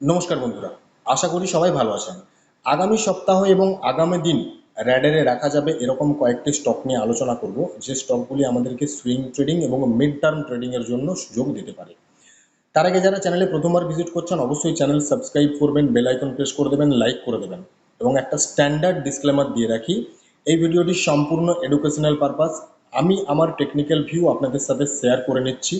নমস্কার বন্ধুরা, আশা করি সবাই ভালো আছেন। আগামী সপ্তাহ এবং আগামী দিন র্যাডারে রাখা যাবে এরকম কয়েকটি স্টক নিয়ে আলোচনা করব। যে স্টকগুলি আমাদেরকে সুইং ট্রেডিং এবং মিড টার্ম ট্রেডিং এর জন্য সুযোগ দিতে পারে। তার আগে যারা চ্যানেলে প্রথমবার ভিজিট করছেন, অবশ্যই চ্যানেল সাবস্ক্রাইব করবেন বেল আইকন প্রেস করে দেবেন লাইক করে দেবেন এবং একটা স্ট্যান্ডার্ড ডিসক্লেমার দিয়ে রাখি, এই ভিডিওটি সম্পূর্ণ এডুকেশনাল পারপাস আমি আমার টেকনিক্যাল ভিউ আপনাদের সাথে শেয়ার করে নিচ্ছি।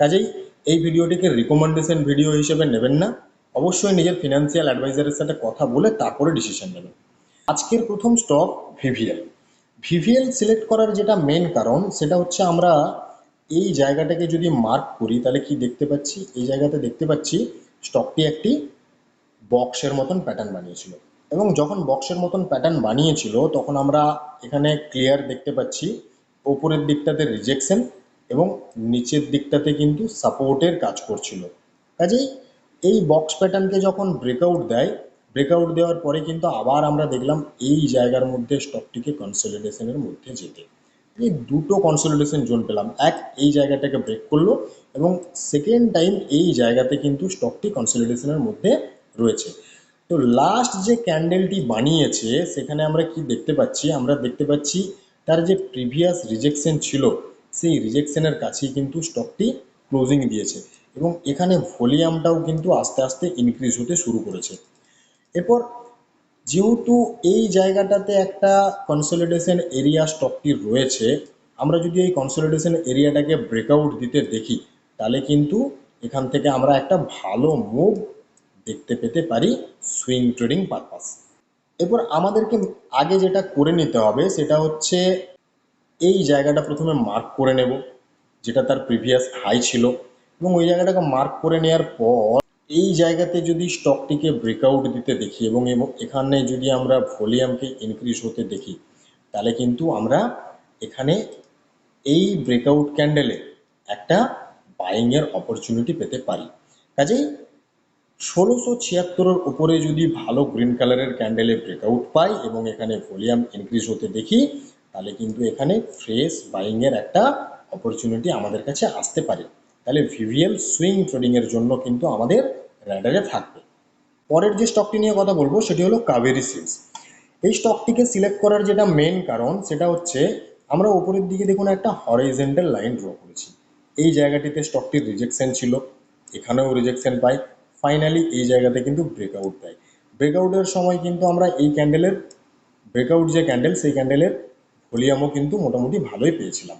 কাজেই এই ভিডিওটিকে রিকমেন্ডেশন ভিডিও হিসেবে নেবেন না। অবশ্যই নিজের ফিনান্সিয়াল অ্যাডভাইজারের সাথে কথা বলে তারপরে ডিসিশন নেবেন আজকের প্রথম স্টক ভিভিএল ভিভিএল সিলেক্ট করার যেটা মেন কারণ, সেটা হচ্ছে আমরা এই জায়গাটাকে যদি মার্ক করি, তাহলে কি দেখতে পাচ্ছি? এই জায়গাতে দেখতে পাচ্ছি স্টকটি একটি বক্সের মতন প্যাটার্ন বানিয়েছিল। এবং যখন বক্সের মতন প্যাটার্ন বানিয়েছিল, তখন আমরা এখানে ক্লিয়ার দেখতে পাচ্ছি ওপরের দিকটাতে রিজেকশন এবং নিচের দিকটাতে কিন্তু সাপোর্টের কাজ করছিল। কাজেই এই বক্স প্যাটার্নকে যখন ব্রেকআউট দেয় ব্রেকআউট দেওয়ার পরে কিন্তু আবার আমরা দেখলাম এই জায়গার মধ্যে স্টকটিকে কনসলিডেশনের মধ্যে যেতে। এই দুটো কনসলিডেশন জোন পেলাম। এক, এই জায়গাটাকে ব্রেক করল এবং সেকেন্ড টাইম এই জায়গাতে কিন্তু স্টকটি কনসলিডেশনের মধ্যে রয়েছে। তো লাস্ট যে ক্যান্ডেলটি বানিয়েছে, সেখানে আমরা কি দেখতে পাচ্ছি? আমরা দেখতে পাচ্ছি তার যে প্রিভিয়াস রিজেকশন ছিল, সেই রিজেকশনের কাছেই কিন্তু স্টকটি ক্লোজিং দিয়েছে। এবং এখানে ভলিউমটাও কিন্তু আস্তে আস্তে ইনক্রিজ হতে শুরু করেছে। এরপর যেহেতু এই জায়গাটাতে একটা কনসলিডেশন এরিয়া স্টকটি রয়েছে, আমরা যদি এই কনসলিডেশন এরিয়াটাকে ব্রেকআউট দিতে দেখি, তাহলে কিন্তু এখান থেকে আমরা একটা ভালো মুভ দেখতে পেতে পারি সুইং ট্রেডিং পারপাস এরপর আমাদেরকে আগে যেটা করে নিতে হবে, সেটা হচ্ছে এই জায়গাটা প্রথমে মার্ক করে নেব, যেটা তার প্রিভিয়াস হাই ছিল। এবং ওই জায়গাটাকে মার্ক করে নেওয়ার পর, এই জায়গাতে যদি স্টকটিকে ব্রেকআউট দিতে দেখি এবং এখানে যদি আমরা ভলিউমকে ইনক্রিজ হতে দেখি, তাহলে কিন্তু আমরা এখানে এই ব্রেকআউট ক্যান্ডেলে একটা বাইংয়ের অপরচুনিটি পেতে পারি। কাজেই ষোলোশো ছিয়াত্তরের উপরে যদি ভালো গ্রিন কালারের ক্যান্ডেলে ব্রেকআউট পাই এবং এখানে ভলিউম ইনক্রিজ হতে দেখি, তাহলে কিন্তু এখানে ফ্রেশ বাইংয়ের একটা অপরচুনিটি আমাদের কাছে আসতে পারে। তাহলে ভিভিএল সুইং ট্রেডিংয়ের জন্য কিন্তু আমাদের র্যাডারে থাকবে। পরের যে স্টকটি নিয়ে কথা বলব, সেটি হলো কাবেরি সিডস এই স্টকটিকে সিলেক্ট করার যেটা মেন কারণ, সেটা হচ্ছে আমরা উপরের দিকে দেখুন একটা হরাইজেন্টাল লাইন ড্র করেছি। এই জায়গাটিতে স্টকটির রিজেকশন ছিল, এখানেও রিজেকশন পাই। ফাইনালি এই জায়গাতে কিন্তু ব্রেকআউট দেয়। ব্রেকআউটের সময় কিন্তু আমরা এই ক্যান্ডেলের ব্রেকআউট যে ক্যান্ডেল সেই ক্যান্ডেলের ভলিউমও কিন্তু মোটামুটি ভালোই পেয়েছিলাম।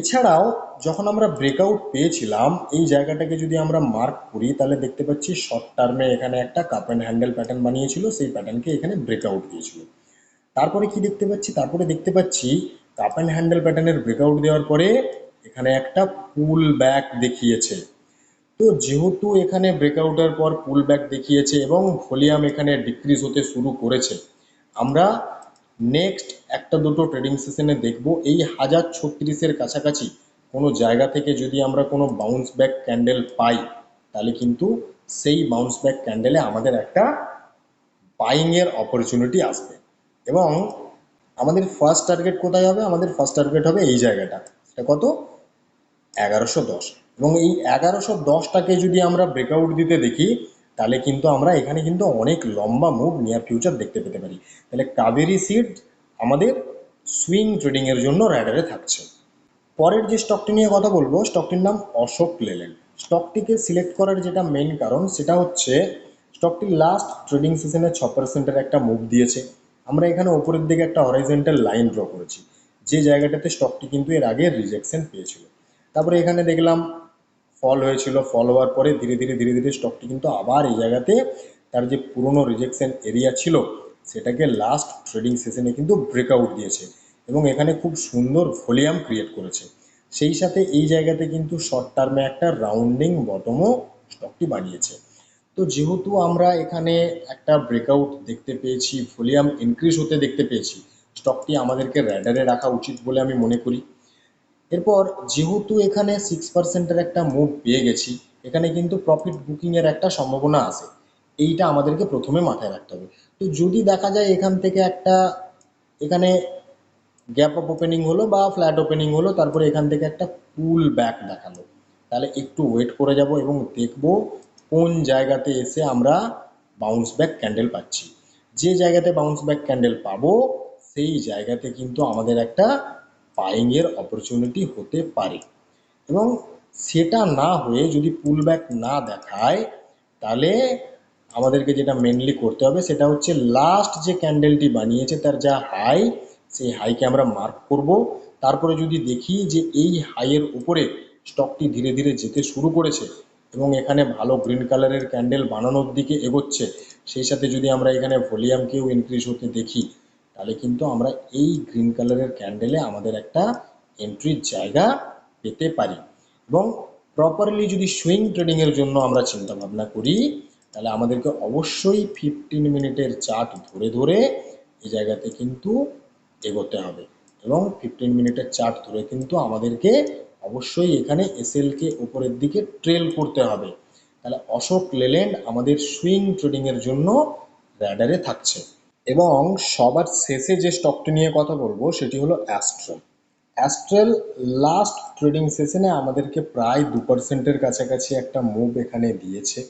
এছাড়াও, যখন আমরা ব্রেকআউট পেয়েছিলাম, এই জায়গাটাকে যদি আমরা মার্ক করি, তাহলে দেখতে পাচ্ছি শর্ট টার্মে এখানে একটা কাপ অ্যান্ড হ্যান্ডেল প্যাটার্ন বানিয়েছিল, সেই প্যাটার্নকে এখানে ব্রেকআউট দিয়েছিল। তারপরে কি দেখতে পাচ্ছি? তারপরে দেখতে পাচ্ছি কাপ অ্যান্ড হ্যান্ডেল প্যাটার্নের ব্রেকআউট দেওয়ার পরে এখানে একটা পুল ব্যাক দেখিয়েছে। তো যেহেতু এখানে ব্রেকআউটের পর পুল ব্যাক দেখিয়েছে এবং ভলিউম এখানে ডিক্রিজ হতে শুরু করেছে, আমরা নেক্সট একটা দুটো ট্রেডিং সেশনে দেখব। এই হাজার ছত্রিশের কাছাকাছি কোনো জায়গা থেকে যদি আমরা কোনো বাউন্স ব্যাক ক্যান্ডেল পাই, তাহলে কিন্তু সেই বাউন্স ব্যাক ক্যান্ডেলে আমাদের একটা বাইংয়ের অপরচুনিটি আসবে। এবং আমাদের ফার্স্ট টার্গেট কোথায় হবে? আমাদের ফার্স্ট টার্গেট হবে এই জায়গাটা। সেটা কত? এগারোশো দশ। এবং এই এগারোশো দশটাকে যদি আমরা ব্রেকআউট দিতে দেখি তাহলে কিন্তু আমরা এখানে কিন্তু অনেক লম্বা মুভ নিয়ার ফিউচার দেখতে পেতে পারি। তাহলে কাবেরি সিড আমাদের সুইং ট্রেডিংয়ের জন্য র্যাডারে থাকছে। পরের যে স্টকটি নিয়ে কথা বলব স্টকটির নাম অশোক লেল্যান্ড। স্টকটিকে সিলেক্ট করার যেটা মেন কারণ, সেটা হচ্ছে স্টকটি লাস্ট ট্রেডিং সেশনে ছ পার্সেন্টের একটা মুভ দিয়েছে। আমরা এখানে ওপরের দিকে একটা অরাইজেন্টাল লাইন ড্র করেছি। যে জায়গাটাতে স্টকটি কিন্তু এর আগে রিজেকশন পেয়েছিল। তারপরে এখানে দেখলাম ফল হয়েছিল, ফল হওয়ার পরে ধীরে ধীরে ধীরে ধীরে স্টকটি কিন্তু আবার এই জায়গাতে তার যে পুরনো রিজেকশন এরিয়া ছিল, সেটাকে লাস্ট ট্রেডিং সেশনে কিন্তু ব্রেকআউট দিয়েছে এবং এখানে খুব সুন্দর ভলিউম ক্রিয়েট করেছে। সেই সাথে এই জায়গাতে কিন্তু শর্ট টার্মে একটা রাউন্ডিং বটমও স্টকটি বানিয়েছে। তো যেহেতু আমরা এখানে একটা ব্রেকআউট দেখতে পেয়েছি ভলিউম ইনক্রিজ হতে দেখতে পেয়েছি স্টকটি আমাদেরকে র্যাডারে রাখা উচিত বলে আমি মনে করি। এরপর যেহেতু এখানে সিক্স পার্সেন্টের একটা মুভ পেয়ে গেছি, এখানে কিন্তু প্রফিট বুকিংয়ের একটা সম্ভাবনা আছে। এইটা আমাদেরকে প্রথমে মাথায় রাখতে হবে। তো যদি দেখা যায় এখান থেকে একটা, এখানে গ্যাপ অফ ওপেনিং হলো বা ফ্ল্যাট ওপেনিং হলো, তারপরে এখান থেকে একটা পুল ব্যাক দেখাল, তাহলে একটু ওয়েট করে যাব এবং দেখব কোন জায়গাতে এসে আমরা বাউন্স ব্যাক ক্যান্ডেল পাচ্ছি। যে জায়গাতে বাউন্স ব্যাক ক্যান্ডেল পাবো, সেই জায়গাতে কিন্তু আমাদের একটা বাইংয়ের অপরচুনিটি হতে পারে। এবং সেটা না হয়ে যদি পুল ব্যাক না দেখায়, তাহলে আমাদেরকে যেটা মেনলি করতে হবে সেটা হচ্ছে লাস্ট যে ক্যান্ডেলটি বানিয়েছে তার যা হাই সেই হাইকে আমরা মার্ক করব। তারপরে যদি দেখি যে এই হাইয়ের উপরে স্টকটি ধীরে ধীরে যেতে শুরু করেছে এবং এখানে ভালো গ্রিন কালারের ক্যান্ডেল বানানোর দিকে এগোচ্ছে, সেই সাথে যদি আমরা এখানে ভলিউমকেও ইনক্রিজ হতে দেখি তাহলে কিন্তু আমরা এই গ্রিন কালারের ক্যান্ডেলে আমাদের একটা এন্ট্রির জায়গা পেতে পারি। এবং প্রপারলি যদি সুইং ট্রেডিংয়ের জন্য আমরা চিন্তা ভাবনা করি, তাহলে আমাদেরকে অবশ্যই ফিফটিন মিনিটের চার্ট ধরে ধরে এই জায়গাতে কিন্তু এগোতে হবে। এবং ফিফটিন মিনিটের চার্ট ধরে কিন্তু আমাদেরকে অবশ্যই এখানে এসএলকে উপরের দিকে ট্রেল করতে হবে। তাহলে অশোক লেল্যান্ড আমাদের সুইং ট্রেডিংয়ের জন্য র্যাডারে থাকছে। এবং সবার শেষে যে স্টকটি নিয়ে কথা বলব, সেটি হলো অ্যাস্ট্রাল অ্যাস্ট্রাল লাস্ট ট্রেডিং সেশনে আমাদেরকে প্রায় দু পার্সেন্টের কাছাকাছি একটা মুভ এখানে দিয়েছে।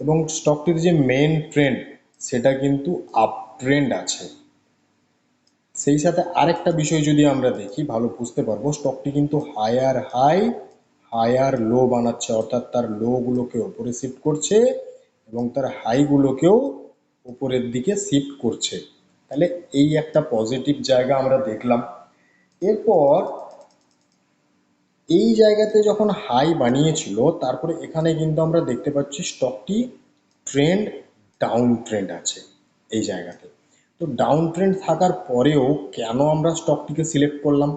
এবং স্টকটির যে মেন ট্রেন্ড সেটা কিন্তু আপ ট্রেন্ড আছে। সেই সাথে আরেকটা বিষয় যদি আমরা দেখি, ভালো বুঝতে পারব স্টকটি কিন্তু হায়ার হাই হায়ার লো বানাচ্ছে। অর্থাৎ তার লোগুলোকে ওপরে শিফট করছে এবং তার হাইগুলোকেও উপরের দিকে শিফট করছে। তাহলে এই একটা পজিটিভ জায়গা আমরা দেখলাম। এরপর এই জায়গাতে যখন হাই বানিয়েছিল, তারপরে এখানে কিন্তু আমরা দেখতে পাচ্ছি স্টকটি ট্রেন্ড ডাউন ট্রেন্ড আছে এই জায়গাতে। তো ডাউন ট্রেন্ড থাকার পরেও কেন আমরা স্টকটিকে সিলেক্ট করলাম?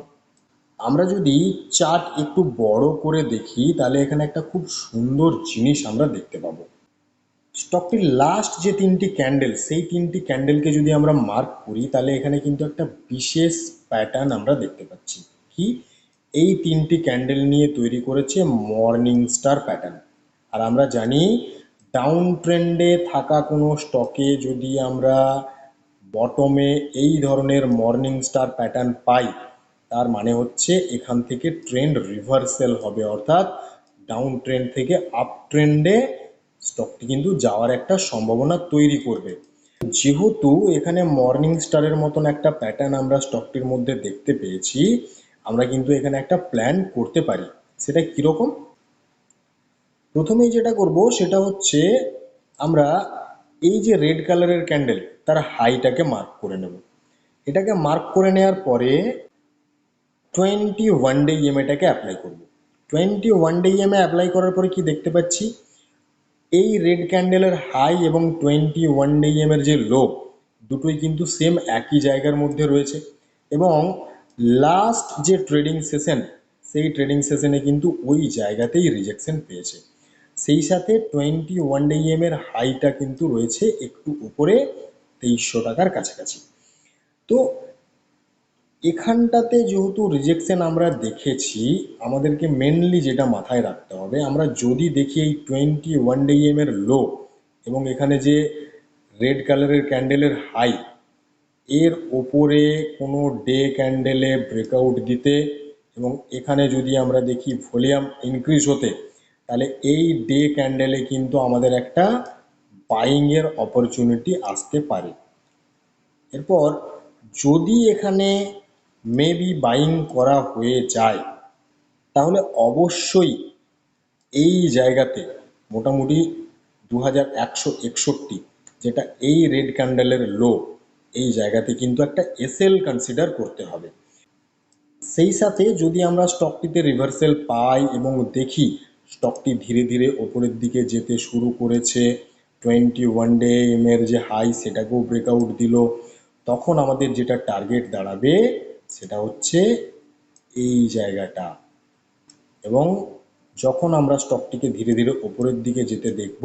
আমরা যদি চার্ট একটু বড় করে দেখি, তাহলে এখানে একটা খুব সুন্দর জিনিস আমরা দেখতে পাবো। স্টকটির লাস্ট যে তিনটি ক্যান্ডেল সেই তিনটি ক্যান্ডেলকে যদি আমরা মার্ক করি, তাহলে এখানে কিন্তু একটা বিশেষ প্যাটার্ন আমরা দেখতে পাচ্ছি। কি? এই তিনটি ক্যান্ডেল নিয়ে তৈরি করেছে মর্নিং স্টার প্যাটার্ন আর আমরা জানি ডাউন ট্রেন্ডে থাকা কোনো স্টকে যদি আমরা বটমে এই ধরনের মর্নিং স্টার প্যাটার্ন পাই, তার মানে হচ্ছে এখান থেকে ট্রেন্ড রিভার্সেল হবে, অর্থাৎ ডাউন ট্রেন্ড থেকে আপ ট্রেন্ডে স্টকটি কিন্তু যাওয়ার একটা সম্ভাবনা তৈরি করবে। যেহেতু এখানে মর্নিং স্টারের মতন একটা প্যাটার্ন আমরা স্টকটির মধ্যে দেখতে পেয়েছি, আমরা কিন্তু এখানে একটা প্ল্যান করতে পারি। সেটা কীরকম? প্রথমেই যেটা করব, সেটা হচ্ছে আমরা এই যে রেড কালারের ক্যান্ডেল তার হাইটাকে মার্ক করে নেব। এটাকে মার্ক করে নেওয়ার পরে টোয়েন্টি ওয়ান ডে ইএমএটাকে অ্যাপ্লাই করব। Twenty one day EMA apply করার পরে কি দেখতে পাচ্ছি? এই রেড ক্যান্ডেলের হাই এবং টোয়েন্টি ওয়ান ডে ইএমের যে লো দুটোই কিন্তু সেম একই জায়গার মধ্যে রয়েছে। এবং লাস্ট যে ট্রেডিং সেশন সেই ট্রেডিং সেশনে কিন্তু ওই জায়গাতেই রিজেকশন পেয়েছে। সেই সাথে টোয়েন্টি ওয়ান ডে ইএমের হাইটা কিন্তু রয়েছে একটু উপরে তেইশশো টাকার কাছাকাছি। তো এখানটাতে যেহেতু রিজেকশন আমরা দেখেছি, আমাদেরকে মেনলি যেটা মাথায় রাখতে হবে, আমরা যদি দেখি এই টোয়েন্টি ওয়ান ডে এর লো এবং এখানে যে রেড কালারের ক্যান্ডেলের হাই এর ওপরে কোনো ডে ক্যান্ডেলে ব্রেকআউট দিতে এবং এখানে যদি আমরা দেখি ভলিউম ইনক্রিজ হতে, তাহলে এই ডে ক্যান্ডেলে কিন্তু আমাদের একটা বাইংয়ের অপরচুনিটি আসতে পারে। এরপর যদি এখানে মেবি বাইং করা হয়ে যায়, তাহলে অবশ্যই এই জায়গাতে মোটামুটি দু হাজার একশো একষট্টি, যেটা এই রেড ক্যান্ডেলের লো এই জায়গাতে কিন্তু একটা এসএল কনসিডার করতে হবে। সেই সাথে যদি আমরা স্টকটিতে রিভার্সেল পাই এবং দেখি স্টকটি ধীরে ধীরে ওপরের দিকে যেতে শুরু করেছে টোয়েন্টি ওয়ান ডে এমের যে হাই সেটাকেও ব্রেকআউট দিল, তখন আমাদের যেটা টার্গেট দাঁড়াবে সেটা হচ্ছে এই জায়গাটা। এবং যখন আমরা স্টকটিকে ধীরে ধীরে ওপরের দিকে যেতে দেখব,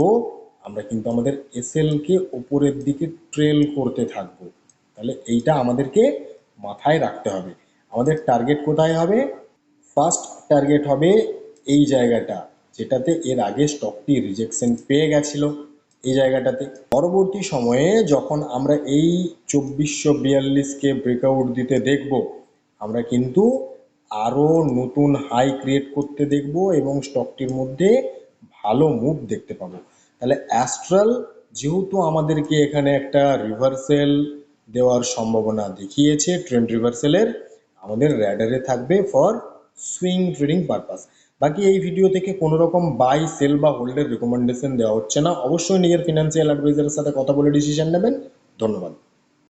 আমরা কিন্তু আমাদের এসএলকে ওপরের দিকে ট্রেল করতে থাকব। তাহলে এইটা আমাদেরকে মাথায় রাখতে হবে। আমাদের টার্গেট কোথায় হবে? ফার্স্ট টার্গেট হবে এই জায়গাটা, যেটাতে এর আগে স্টকটি রিজেকশন পেয়ে গেছিল। এই জায়গাটাতে। পরবর্তী সময়ে যখন আমরা এই চব্বিশশো বিয়াল্লিশকে ব্রেকআউট দিতে দেখব, আমরা কিন্তু আরও নতুন হাই ক্রিয়েট করতে দেখব এবং স্টকটির মধ্যে ভালো মুভ দেখতে পাবো। তাহলে অ্যাস্ট্রাল যেহেতু আমাদেরকে এখানে একটা রিভার্সেল দেওয়ার সম্ভাবনা দেখিয়েছে ট্রেন্ড রিভার্সেলের আমাদের র্যাডারে থাকবে ফর সুইং ট্রেডিং পারপাস বাকি এই ভিডিও থেকে কোনো রকম বাই সেল বা হোল্ডের রেকমেন্ডেশন দেওয়া হচ্ছে না। অবশ্যই নিজের ফিনান্সিয়াল অ্যাডভাইজারের সাথে কথা বলে ডিসিশন নেবেন। ধন্যবাদ।